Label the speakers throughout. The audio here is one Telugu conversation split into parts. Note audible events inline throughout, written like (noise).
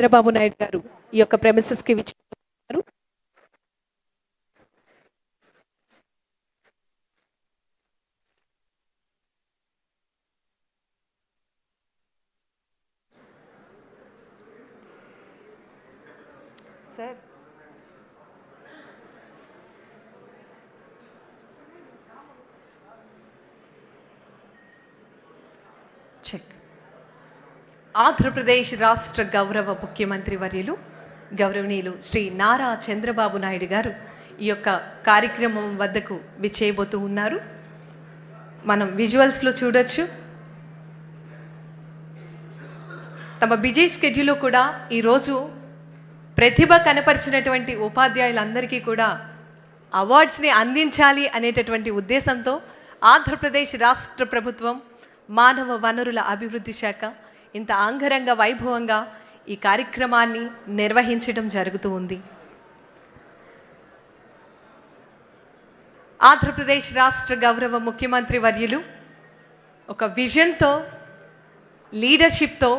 Speaker 1: చంద్రబాబు నాయుడు గారు ఈ యొక్క ప్రెమిసెస్కి విచ్చేస్తున్నారు సార్ ఆంధ్రప్రదేశ్ రాష్ట్ర గౌరవ ముఖ్యమంత్రి వర్యులు గౌరవనీయులు శ్రీ నారా చంద్రబాబు నాయుడు గారు ఈ యొక్క కార్యక్రమం వద్దకు విచ్చేయబోతూ ఉన్నారు. మనం విజువల్స్లో చూడొచ్చు. తమ బిజీ స్కెడ్యూల్లో కూడా ఈరోజు ప్రతిభ కనపరిచినటువంటి ఉపాధ్యాయులందరికీ కూడా అవార్డ్స్ని అందించాలి అనేటటువంటి ఉద్దేశంతో ఆంధ్రప్రదేశ్ రాష్ట్ర ప్రభుత్వం మానవ వనరుల అభివృద్ధి శాఖ ఇంత ఆంగరంగ వైభవంగా ఈ కార్యక్రమాన్ని నిర్వహించడం జరుగుతూ ఉంది. ఆంధ్రప్రదేశ్ రాష్ట్ర గౌరవ ముఖ్యమంత్రి వర్యులు ఒక విజన్తో లీడర్షిప్తో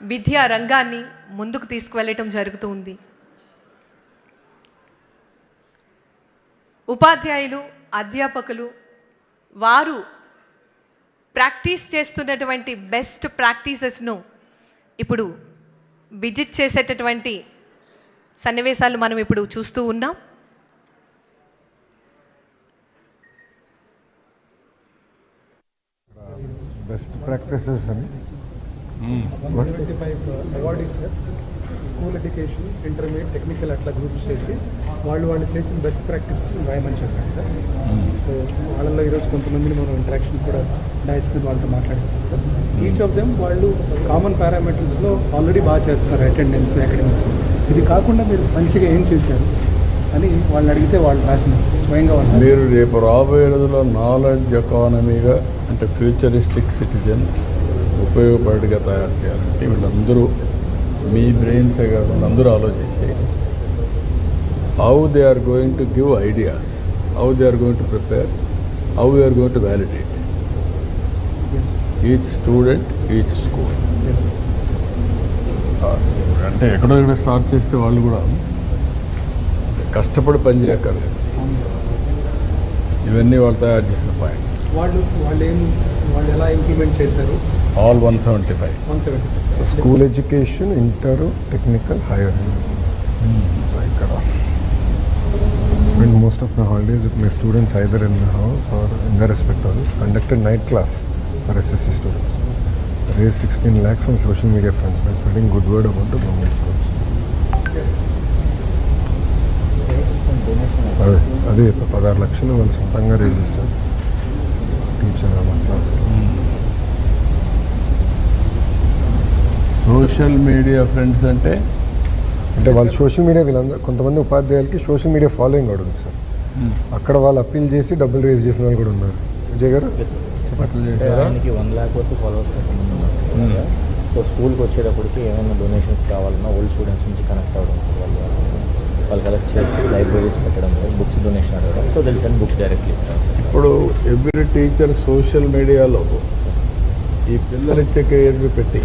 Speaker 1: విద్యా రంగాన్ని ముందుకు తీసుకువెళ్ళటం జరుగుతూ ఉంది. ఉపాధ్యాయులు అధ్యాపకులు వారు ప్రాక్టీస్ చేస్తున్నటువంటి బెస్ట్ ప్రాక్టీసెస్ను ఇప్పుడు విజిట్ చేసేటటువంటి సన్నివేశాలు మనం ఇప్పుడు చూస్తూ ఉన్నాం.
Speaker 2: బెస్ట్ ప్రాక్టీసెస్ అని.
Speaker 3: స్కూల్ ఎడ్యుకేషన్ ఇంటర్మీడియట్ టెక్నికల్ అట్లా గ్రూప్స్ చేసి వాళ్ళు వాళ్ళు చేసిన బెస్ట్ ప్రాక్టీసెస్ రాయమని చెప్పారు సార్. కూడా ఈరోజు కొంతమందిని మనం ఇంటరాక్షన్ కూడా డైస్ మీద వాళ్ళతో మాట్లాడిస్తాం సార్. ఈచ్ ఆఫ్ దెమ్ వాళ్ళు కామన్ పారామీటర్స్లో ఆల్రెడీ బాగా చేస్తున్నారు అటెండెన్స్ అకాడమిక్స్ ఇది కాకుండా మీరు మంచిగా ఏం చేశారు అని వాళ్ళని అడిగితే వాళ్ళు రాసిన స్వయంగా వాళ్ళు
Speaker 4: మీరు రేపు రాబోయే రోజుల్లో నాలెడ్జ్ ఎకానమీగా అంటే ఫ్యూచరిస్టిక్ సిటిజన్స్ ఉపయోగపడిగా తయారు చేయాలంటే వీళ్ళందరూ మీ బ్రెయిన్సే కాకుండా అందరూ ఆలోచిస్తే how they are going to give ideas how they are going to prepare are going to validate
Speaker 3: Yes.
Speaker 4: Each student each school
Speaker 3: Yes.
Speaker 4: అంటే ఎక్కడో ఎక్కడ స్టార్ట్ చేస్తే వాళ్ళు కూడా కష్టపడి పని చేయక్కర్లేదు. ఇవన్నీ వాళ్ళు తయారు చేసిన పాయింట్స్
Speaker 3: వాళ్ళు వాళ్ళు ఏం వాళ్ళు ఎలా ఇంప్లిమెంట్ చేశారు?
Speaker 4: All one seventy five
Speaker 3: one seventy
Speaker 2: school education inter technical higher ఇక్కడ And most of the holidays with my students either in the house or in their respective house conducted night class for SSC students. Raised 16 lakhs from social media funds by spreading good word about the government schools. అదే అదే పదహారు లక్షలు వాళ్ళు సొంతంగా రేజ్ చేస్తారు టీచర్ మా క్లాస్
Speaker 4: సోషల్ మీడియా ఫ్రెండ్స్ అంటే
Speaker 2: అంటే వాళ్ళు సోషల్ మీడియా వీళ్ళందరూ కొంతమంది ఉపాధ్యాయులకి సోషల్ మీడియా ఫాలోయింగ్ కూడా ఉంది సార్. అక్కడ వాళ్ళు అప్పీల్ చేసి డబ్బులు రేజ్ చేసిన వాళ్ళు కూడా ఉన్నారు. విజయ్ గారు?
Speaker 5: ఆయనకి వన్ ల్యాక్ వరకు ఫాలోవర్స్ ఉన్నారు సో స్కూల్కి వచ్చేటప్పటికి ఏమైనా డొనేషన్స్ కావాలన్నా ఓల్డ్ స్టూడెంట్స్ నుంచి కనెక్ట్ అవ్వడం సార్ వాళ్ళు. వాళ్ళు కలెక్ట్ చేసి లైబ్రరీస్ పెట్టడం సార్ బుక్స్ డొనేషన్ అడగడం. సో తెలిసి బుక్స్ డైరెక్ట్లీ
Speaker 4: ఇప్పుడు ఎవ్రీ టీచర్ సోషల్ మీడియాలో ఈ పిల్లలు ఇచ్చే కెరియర్ పెట్టి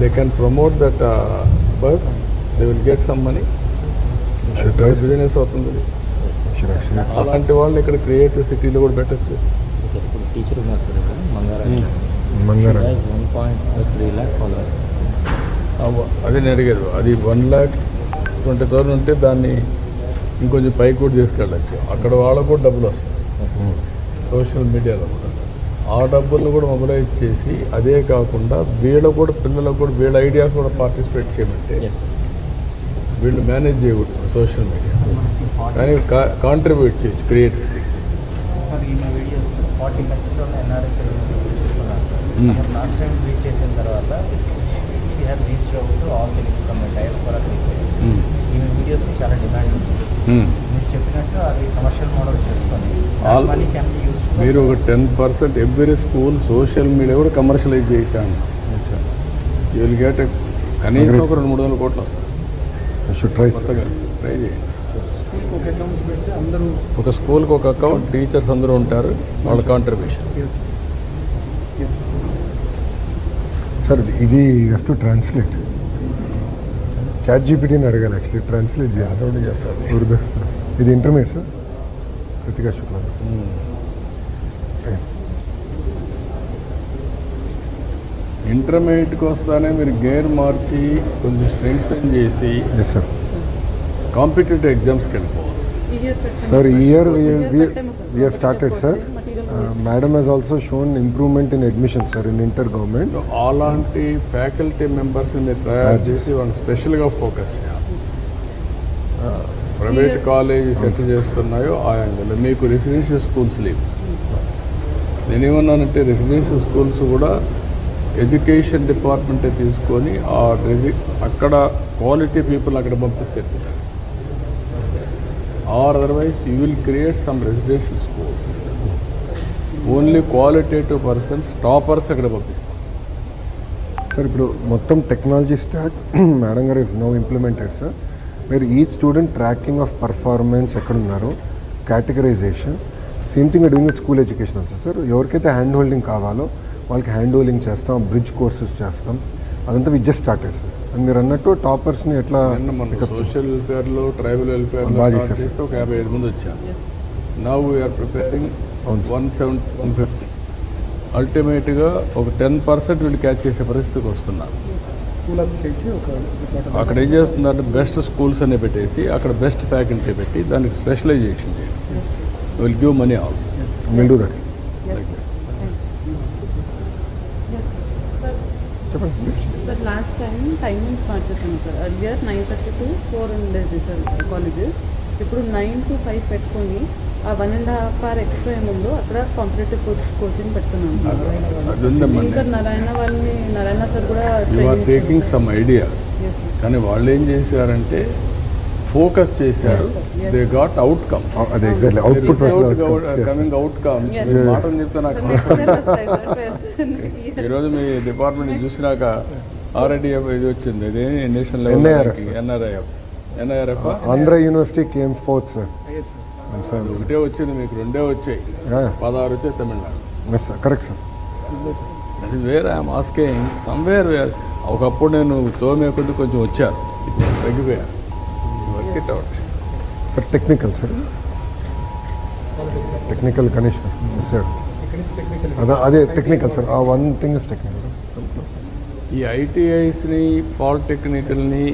Speaker 4: they can promote that bus they will get some money. Business అవుతుంది. అలాంటి వాళ్ళు ఇక్కడ క్రియేటివ్ సిటీలో కూడా పెట్టచ్చు.
Speaker 5: ఇప్పుడు టీచర్ ఉన్నారు సార్ ఇక్కడ
Speaker 2: మంగారా.
Speaker 5: One point three lakh followers
Speaker 4: అదే నేను అడిగారు. అది వన్ ల్యాక్ ట్వంటీ థౌసండ్ ఉంటే దాన్ని ఇంకొంచెం పైకి కూడా తీసుకెళ్ళచ్చు అక్కడ వాళ్ళకు కూడా డబ్బులు వస్తాయి. సోషల్ మీడియాలో కూడా ఆ డబ్బులను కూడా మొబిలైజ్ చేసి అదే కాకుండా వీళ్ళకు కూడా పిల్లలకు కూడా వీళ్ళ ఐడియాస్ కూడా పార్టిసిపేట్ చేయమంటే వీళ్ళు మేనేజ్ చేయకూడదు సోషల్ మీడియా కానీ కాంట్రిబ్యూట్ చేయొచ్చు Hmm.
Speaker 6: లాస్ట్ టైం చేసిన తర్వాత she has reach out all Telugu from diaspora reach ఈ వీడియోస్కి చాలా డిమాండ్ ఉంది. మీరు చెప్పినట్టు అది కమర్షియల్ మోడల్ చేసుకొని
Speaker 4: All-
Speaker 6: money can be use
Speaker 4: మీరు ఒక ten percent every school social media కూడా కమర్షియలైజ్ చేయొచ్చాను యూ విల్ గెట్ కనీసం ఒక రెండు మూడు వందల కోట్లు వస్తాయి.
Speaker 2: ట్రై
Speaker 4: ట్రై
Speaker 3: ఒక
Speaker 4: స్కూల్కి ఒక అకౌంట్ టీచర్స్ అందరూ ఉంటారు వాళ్ళ కాంట్రిబ్యూషన్
Speaker 2: సార్ ఇది టు ట్రాన్స్లేట్ చాట్ జీపీటీని అడగాలి యాక్చువల్లీ ట్రాన్స్లేట్ చేయాలి. ఇది ఇంటర్మీడియట్ సార్ కృతికా శుక్లా.
Speaker 4: ఇంటర్మీడియట్కి వస్తానే మీరు గేర్ మార్చి కొంచెం స్ట్రెంగ్తన్ చేసి
Speaker 2: ఎస్ సార్
Speaker 4: కాంపిటేటివ్ ఎగ్జామ్స్కి వెళ్ళిపోవాలి.
Speaker 2: సార్ ఈ year we have started sir madam has also shown improvement in admission sir in inter government
Speaker 4: అలాంటి ఫ్యాకల్టీ మెంబర్స్ని తయారు చేసి వాళ్ళని స్పెషల్గా ఫోకస్ చేయాలి. ప్రైవేట్ కాలేజ్ సెట్ చేస్తున్నాయో ఆ యాంగిల్ మీకు రెసిడెన్షియల్ స్కూల్స్ లేవు. నేనేమన్నానంటే రెసిడెన్షియల్ స్కూల్స్ కూడా ఎడ్యుకేషన్ డిపార్ట్మెంటే తీసుకొని ఆ అక్కడ క్వాలిటీ పీపుల్ అక్కడ పంపిస్తే or otherwise you will create some residential schools. Only qualitative persons toppers అక్కడ పంపిస్తాం
Speaker 2: సార్ ఇప్పుడు మొత్తం టెక్నాలజీ స్టాక్ (clears throat) మేడం గారు ఇట్స్ నో ఇంప్లిమెంటెడ్ సార్. మీరు each student tracking of performance ఎక్కడున్నారు? Categorization. Same thing doing with school education sir ఎవరికైతే హ్యాండ్ హోల్డింగ్ కావాలో వాళ్ళకి హ్యాండ్ హోల్డింగ్ చేస్తాం బ్రిడ్జ్ కోర్సెస్ చేస్తాం. అదంతా we just started sir and మీరు అన్నట్టు టాపర్స్ని ఎట్లా?
Speaker 4: సోషల్ వెల్ఫేర్లో ట్రైబల్. చేస్తే ఒక యాభై ఐదు మంది వచ్చారు. Now we are preparing. One seven one fifty అల్టిమేట్గా ఒక టెన్ పర్సెంట్ వీళ్ళు క్యాచ్ చేసే పరిస్థితికి వస్తున్నారు. అక్కడ ఏం చేస్తుందంటే బెస్ట్ స్కూల్స్ అనే పెట్టేసి అక్కడ బెస్ట్ ఫ్యాకల్టీ పెట్టి దానికి స్పెషలైజేషన్ చేయండి will give money also
Speaker 2: will do that చెప్పండి.
Speaker 7: Sir last time timings మార్చేసాను sir. Earlier nine thirty to four ఉండేది సార్ కాలేజెస్ ఇప్పుడు నైన్ టు ఫైవ్ పెట్టుకొని ఆ one and half hour extra ఏముందో అక్కడ కాంపిటేటివ్ కోచింగ్ పెడుతున్నాను సార్. ఇంకా నారాయణ వాళ్ళని నారాయణ సార్. కూడా
Speaker 4: టేకింగ్ సమ్ ఐడియా. కానీ వాళ్ళు ఏం చేశారంటే ఫోకస్ చేశారు. దే గాట్ అవుట్కమ్
Speaker 2: అదే exactly output
Speaker 4: coming outcome
Speaker 7: Yes.
Speaker 4: మాటలు చెప్తే నాకు. ఈరోజు మీ డిపార్ట్మెంట్ చూసినాక ఆల్రెడీ ఇది వచ్చింది. ఇది national. Level NRIF NIRF
Speaker 2: Andhra university came fourth sir sir
Speaker 4: ఒకటే వచ్చింది మీకు రెండే వచ్చాయి. పదహారు వచ్చాయి Tamil Nadu.
Speaker 2: Yes sir correct sir
Speaker 4: అది వేరే ఐఎమ్ ఆస్కింగ్ సమ్వేర్ వేర్ ఒకప్పుడు నేను తోమే కొద్ది కొంచెం వచ్చారు ఇప్పుడు
Speaker 2: technical sir technical Ganesh yes sir
Speaker 3: ఇక్కడి నుంచి టెక్నికల్
Speaker 2: అదే అదే టెక్నికల్ సార్ ఆ వన్ థింగ్ ఇస్ టెక్నికల్
Speaker 4: ఈ ఐటీఐస్ని పాలిటెక్నికల్ని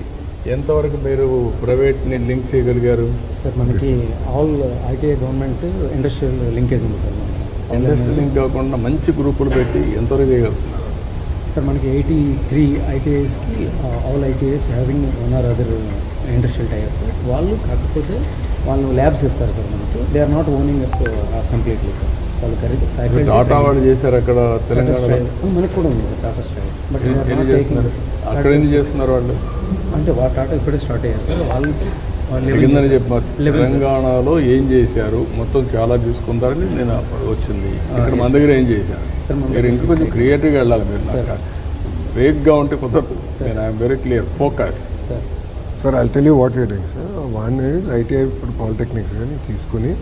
Speaker 4: ఎంతవరకు మీరు ప్రైవేట్ని లింక్ చేయగలిగారు?
Speaker 8: సార్ మనకి all ITI government industrial linkage ఉంది సార్ మనకి.
Speaker 4: ఇండస్ట్రీ లింక్ కాకుండా మంచి గ్రూపులు పెట్టి ఎంతవరకు చేయగలుగుతున్నారు?
Speaker 8: సార్ మనకి eighty three ఐటీఐస్కి all ITIs having one or other industrial types sir వాళ్ళు కాకపోతే వాళ్ళు ల్యాబ్స్ ఇస్తారు సార్ మనకి. They are not owning up completely sir వాళ్ళు కరెక్ట్
Speaker 4: టాటా వాళ్ళు చేశారు అక్కడ తెలంగాణలో?
Speaker 8: మనకి కూడా ఉంది సార్ టాటా స్ట్రైవ్ బట్
Speaker 4: అక్కడ ఎన్ని చేస్తున్నారు వాళ్ళు?
Speaker 8: అంటే వాళ్ళ టాటా ఇప్పుడే స్టార్ట్ అయ్యారు సార్. వాళ్ళు వాళ్ళు
Speaker 4: కిందని చెప్పారు
Speaker 8: సార్.
Speaker 4: తెలంగాణలో ఏం చేశారు? మొత్తం చాలా తీసుకుంటారని నేను వచ్చింది. ఇక్కడ మన దగ్గర ఏం చేశారు?
Speaker 8: సార్,
Speaker 4: మీరు ఇంకా కొంచెం క్రియేటివ్గా వెళ్ళాలి మీరు
Speaker 8: సార్.
Speaker 4: వేగ్గా ఉంటే కుదరదు. నేను I'm very clear focus
Speaker 8: sir
Speaker 2: I tell you what you doing sir one is ITI ఇప్పుడు పాలిటెక్నిక్స్ కానీ తీసుకుని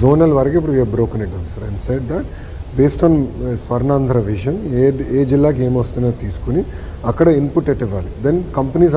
Speaker 2: జోనల్ వరకు ఇప్పుడు we are broken it sir and set that based on Swarnandhra vision ఏ ఏ జిల్లాకి ఏమొస్తుందో తీసుకుని అక్కడ ఇన్పుట్ ఎట్ ఇవ్వాలి. Then companies